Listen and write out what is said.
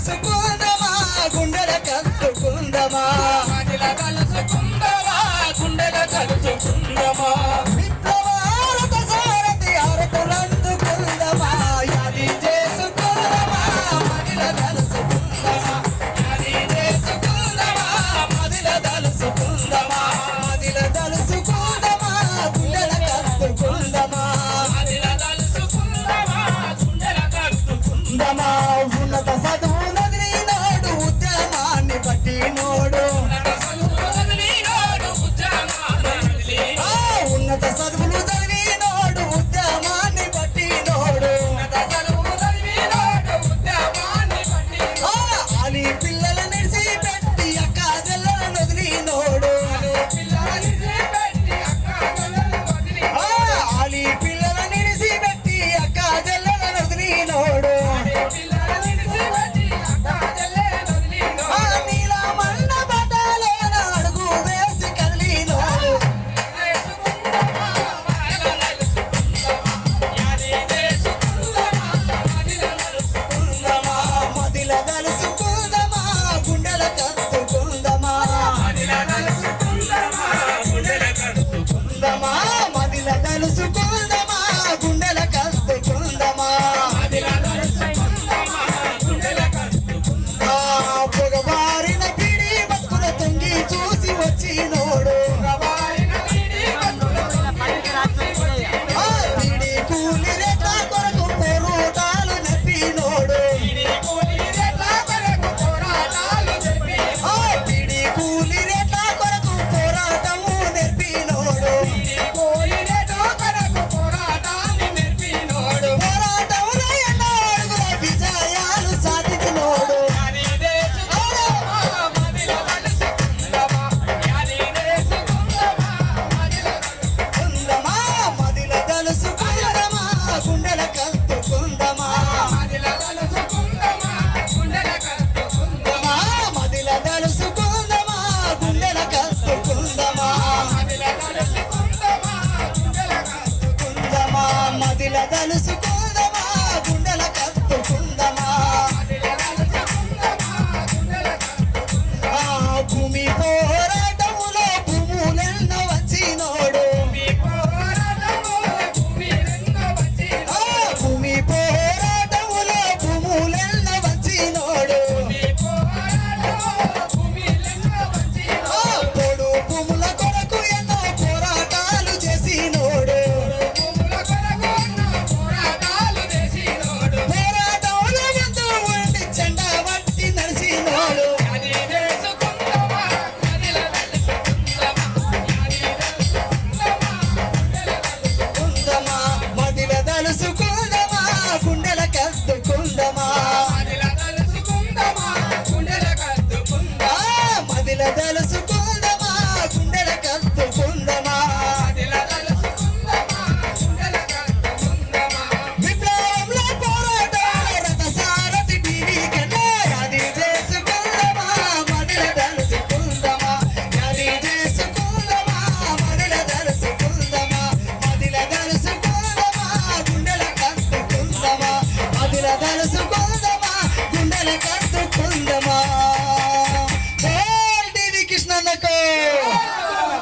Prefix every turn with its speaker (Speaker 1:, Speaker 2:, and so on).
Speaker 1: కలుసుకుందమా గుండెల కలుసుకుందమా
Speaker 2: మదిల కలుసుకుందమా గుండెల కలుసుకుందమా
Speaker 1: మిత్రవారత సారథి అరకులందుకుందమా యాది చేసుకుందమా మదిల కలుసుకుందమా
Speaker 2: యాది చేసుకుందమా
Speaker 1: మదిల కలుసుకుందమా మదిల కలుసుకుందమా గుండెల కలుసుకుందమా
Speaker 2: మదిల కలుసుకుందమా గుండెల కలుసుకుందమా
Speaker 1: గుండెల కత్తుకుందమా
Speaker 2: మదిల కలుసుకుందమా గుండెల కత్తుకుందమా
Speaker 1: మదిల కలుసుకుందమా మదిల కలుసుకుంద